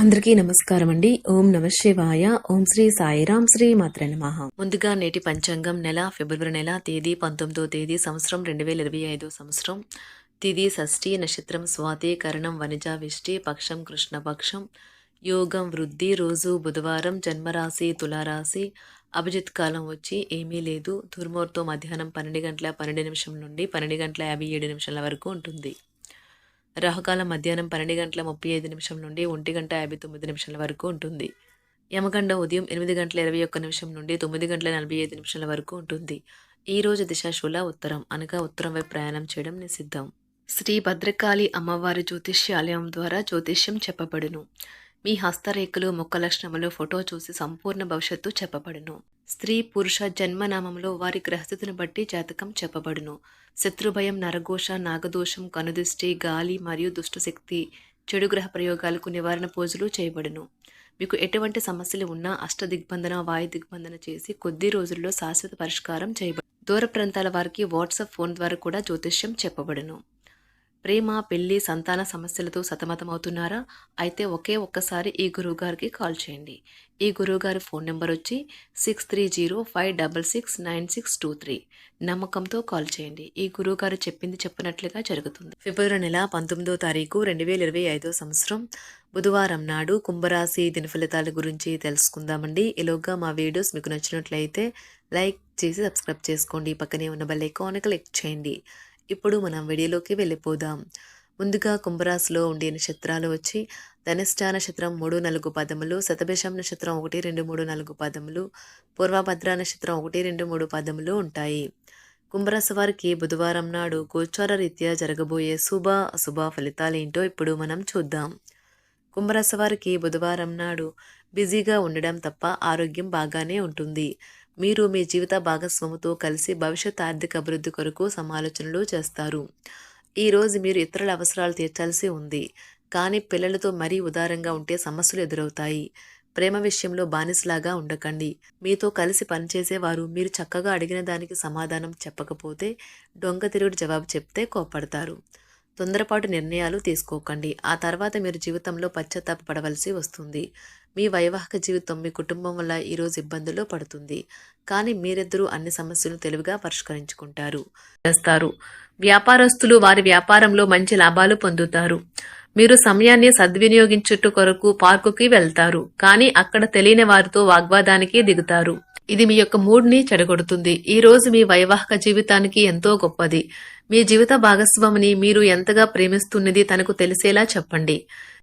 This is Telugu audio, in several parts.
అందరికీ నమస్కారం అండి ఓం నమ శివాయ. ఓం శ్రీ సాయిరాం శ్రీ మాత్ర నమః. ముందుగా నేటి పంచాంగం నెల ఫిబ్రవరి నెల తేదీ పంతొమ్మిదో తేదీ సంవత్సరం రెండు వేల ఇరవై ఐదో సంవత్సరం. తిది షష్ఠి నక్షత్రం స్వాతి కరణం వనిజ విష్టి పక్షం కృష్ణపక్షం యోగం వృద్ధి రోజు బుధవారం జన్మరాశి తులారాశి. అభిజిత్ కాలం వచ్చి ఏమీ లేదు. దుర్ముహూర్తం మధ్యాహ్నం పన్నెండు గంటల పన్నెండు నిమిషం నుండి పన్నెండు గంటల యాభై ఏడు నిమిషాల వరకు ఉంటుంది. రాహుకాలం మధ్యాహ్నం పన్నెండు గంటల ముప్పై ఐదు నిమిషం నుండి ఒంటి గంట యాభై తొమ్మిది నిమిషాల వరకు ఉంటుంది. యమగండ ఉదయం ఎనిమిది గంటల ఇరవై ఒక్క నిమిషం నుండి తొమ్మిది గంటల నలభై ఐదు నిమిషాల వరకు ఉంటుంది. ఈ రోజు దిశాశూల ఉత్తరం. అనగా ఉత్తరం వైపు ప్రయాణం చేయడం నిషిద్ధం. శ్రీ భద్రకాళి అమ్మవారి జ్యోతిష్యాలయం ద్వారా జ్యోతిష్యం చెప్పబడును. మీ హస్తరేఖలు ముఖ లక్షణములు ఫోటో చూసి సంపూర్ణ భవిష్యత్తు చెప్పబడును. స్త్రీ పురుష జన్మనామంలో వారి గ్రహస్థితిని బట్టి జాతకం చెప్పబడును. శత్రుభయం నరఘోష నాగదోషం కనుదృష్టి గాలి మరియు దుష్టశక్తి చెడు గ్రహ ప్రయోగాలకు నివారణ పూజలు చేయబడును. మీకు ఎటువంటి సమస్యలు ఉన్నా అష్ట దిగ్బంధన వాయు దిగ్బంధన చేసి కొద్ది రోజుల్లో శాశ్వత పరిష్కారం చేయబడు దూర ప్రాంతాల వారికి వాట్సాప్ ఫోన్ ద్వారా కూడా జ్యోతిష్యం చెప్పబడును. ప్రేమ పెళ్ళి సంతాన సమస్యలతో సతమతమవుతున్నారా? అయితే ఒకే ఒక్కసారి ఈ గురువుగారికి కాల్ చేయండి. ఈ గురువుగారి ఫోన్ నెంబర్ వచ్చి six three zero five double six nine six two three నమ్మకంతో కాల్ చేయండి. ఈ గురువుగారు చెప్పింది చెప్పినట్లుగా జరుగుతుంది. ఫిబ్రవరి నెల పంతొమ్మిదో తారీఖు రెండు వేల ఇరవై ఐదో సంవత్సరం. బుధవారం నాడు కుంభరాశి దినఫలితాల గురించి తెలుసుకుందామండి. ఈలోగా మా వీడియోస్ మీకు నచ్చినట్లయితే లైక్ చేసి సబ్స్క్రైబ్ చేసుకోండి. పక్కనే ఉన్న బెల్ ఐకాన్ క్లిక్ చేయండి. ఇప్పుడు మనం వీడియోలోకి వెళ్ళిపోదాం. ముందుగా కుంభరాశిలో ఉండే నక్షత్రాలు వచ్చి ధనిష్టా నక్షత్రం మూడు నాలుగు పదములు శతభిషం నక్షత్రం ఒకటి రెండు మూడు నాలుగు పదములు పూర్వభద్ర నక్షత్రం ఒకటి రెండు మూడు పదములు ఉంటాయి. కుంభరాశి వారికి బుధవారం నాడు గోచార రీత్యా జరగబోయే శుభ అశుభ ఫలితాలేంటో ఇప్పుడు మనం చూద్దాం. కుంభరాశి వారికి బుధవారం నాడు బిజీగా ఉండడం తప్ప ఆరోగ్యం బాగానే ఉంటుంది. మీరు మీ జీవిత భాగస్వాముతో కలిసి భవిష్యత్ ఆర్థిక అభివృద్ధి కొరకు సమాలోచనలు చేస్తారు. ఈరోజు మీరు ఇతరుల అవసరాలు తీర్చాల్సి ఉంది. కానీ పిల్లలతో మరీ ఉదారంగా ఉంటే సమస్యలు ఎదురవుతాయి. ప్రేమ విషయంలో బానిసలాగా ఉండకండి. మీతో కలిసి పనిచేసేవారు మీరు చక్కగా అడిగిన దానికి సమాధానం చెప్పకపోతే డొంక తిరుగుడు జవాబు చెప్తే కోప్పడతారు. తొందరపాటు నిర్ణయాలు తీసుకోకండి. ఆ తర్వాత మీరు జీవితంలో పశ్చాత్తాప పడవలసి వస్తుంది. మీ వైవాహిక జీవితం మీ కుటుంబం వల్ల ఈరోజు ఇబ్బందుల్లో పడుతుంది. కానీ మీరిద్దరూ అన్ని సమస్యలను తెలివిగా పరిష్కరించుకుంటారు. చేస్తారు. వ్యాపారస్తులు వారి వ్యాపారంలో మంచి లాభాలు పొందుతారు. మీరు సమయాన్ని సద్వినియోగించుట కొరకు పార్కుకి వెళ్తారు. కానీ అక్కడ తెలియని వారితో వాగ్వాదానికి దిగుతారు. ఇది మీ యొక్క మూడ్ని చెడగొడుతుంది. ఈ రోజు మీ వైవాహిక జీవితానికి ఎంతో గొప్పది. మీ జీవిత భాగస్వామిని మీరు ఎంతగా ప్రేమిస్తున్నది తనకు తెలిసేలా చెప్పండి.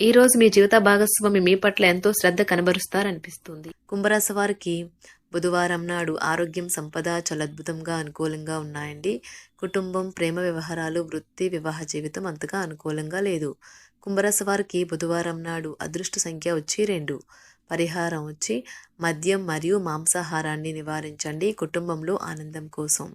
ఈ రోజు మీ జీవిత భాగస్వామి మీ పట్ల ఎంతో శ్రద్ధ కనబరుస్తారనిపిస్తుంది. కుంభరాశి వారికి బుధవారం నాడు ఆరోగ్యం సంపద చాలా అద్భుతంగా అనుకూలంగా ఉన్నాయండి. కుటుంబం ప్రేమ వ్యవహారాలు వృత్తి వివాహ జీవితం అంతగా అనుకూలంగా లేదు. కుంభరాశి వారికి బుధవారం నాడు అదృష్ట సంఖ్య వచ్చి రెండు. పరిహారం వచ్చి మద్యం మరియు మాంసాహారాన్ని నివారించండి కుటుంబంలో ఆనందం కోసం.